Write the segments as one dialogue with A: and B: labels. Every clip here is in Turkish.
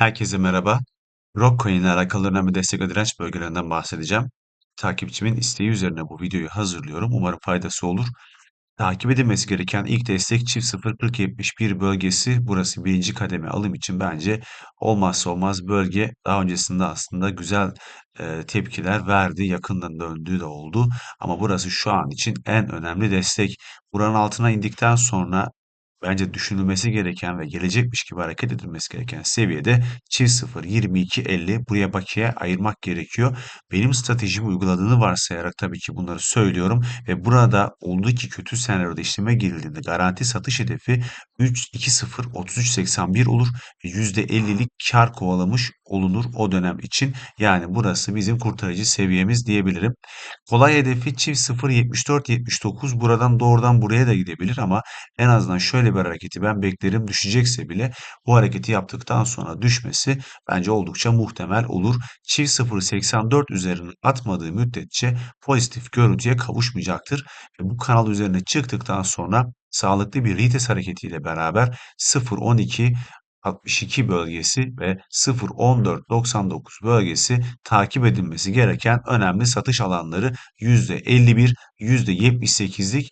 A: Herkese merhaba. Rokcoin ile alakalı önemli destek ve direnç bölgelerinden bahsedeceğim. Takipçimin isteği üzerine bu videoyu hazırlıyorum. Umarım faydası olur. Takip edilmesi gereken ilk destek çift 0.4071 bölgesi. Burası birinci kademe alım için bence olmazsa olmaz bölge. Daha öncesinde aslında güzel e, tepkiler verdi. Yakından döndüğü de oldu. Ama burası şu an için en önemli destek. Buranın altına indikten sonra bence düşünülmesi gereken ve gelecekmiş gibi hareket edilmesi gereken seviyede çift 0 22 50 buraya bakiye ayırmak gerekiyor. Benim stratejimi uyguladığını varsayarak tabii ki bunları söylüyorum ve burada olduğu ki kötü senaryoda işleme girildiğinde garanti satış hedefi 3 2 0 33 81 olur ve %50'lik kar kovalamış olunur o dönem için. Yani burası bizim kurtarıcı seviyemiz diyebilirim. Kolay hedefi çift 0 74 79 buradan doğrudan buraya da gidebilir ama en azından şöyle bir hareketi ben beklerim. Düşecekse bile bu hareketi yaptıktan sonra düşmesi bence oldukça muhtemel olur. Çift 0.84 üzerine atmadığı müddetçe pozitif görüntüye kavuşmayacaktır. Ve bu kanal üzerine çıktıktan sonra sağlıklı bir retest hareketiyle beraber 0.12 62 bölgesi ve 0.1499 bölgesi takip edilmesi gereken önemli satış alanları %51, %78'lik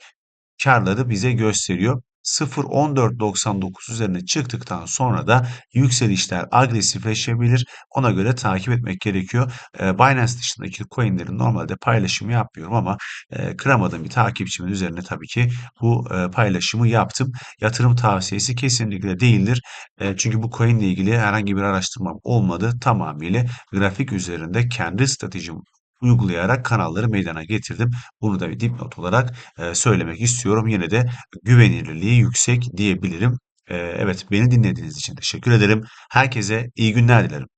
A: karları bize gösteriyor. 0.1499 üzerine çıktıktan sonra da yükselişler agresifleşebilir. Ona göre takip etmek gerekiyor. E, Binance dışındaki coinlerin normalde paylaşımı yapmıyorum ama e, kıramadığım bir takipçimin üzerine tabii ki bu e, paylaşımı yaptım. Yatırım tavsiyesi kesinlikle değildir. E, çünkü bu coin ile ilgili herhangi bir araştırmam olmadı. Tamamıyla grafik üzerinde kendi stratejimi uygulayarak kanalları meydana getirdim. Bunu da bir dipnot olarak e, söylemek istiyorum. Yine de güvenilirliği yüksek diyebilirim. E, evet beni dinlediğiniz için teşekkür ederim. Herkese iyi günler dilerim.